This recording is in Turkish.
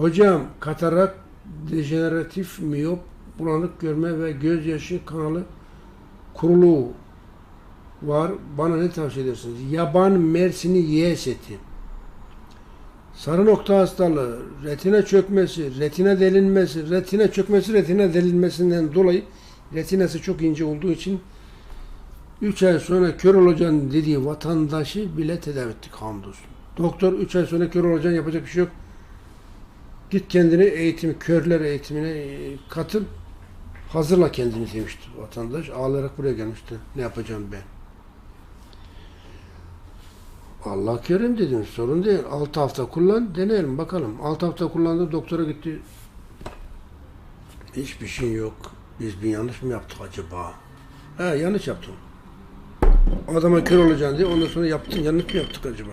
Hocam katarak, dejeneratif miyop, bulanık görme ve gözyaşı kanalı kuruluğu var. Bana ne tavsiye edersiniz? Yaban mersini Y seti. Sarı nokta hastalığı, retina çökmesi, retina delinmesi, retina çökmesi, retina delinmesinden dolayı retinası çok ince olduğu için 3 ay sonra kör olacaksın dediği vatandaşı bile tedavi ettik hamdolsun. Doktor 3 ay sonra kör olacaksın yapacak bir şey yok. Git kendini eğitim, körler eğitimine e, katıl. Hazırla kendini demişti vatandaş. Ağlayarak buraya gelmişti. Ne yapacağım ben? Allah kerim dedim. Sorun değil. 6 hafta kullan. Deneyelim bakalım. 6 hafta kullandı. Doktora gitti. Hiçbir şey yok. Biz bir yanlış mı yaptık acaba? He yanlış yaptım. Adama kör olacaksın diye ondan sonra yaptın. Yanlış mı yaptık acaba?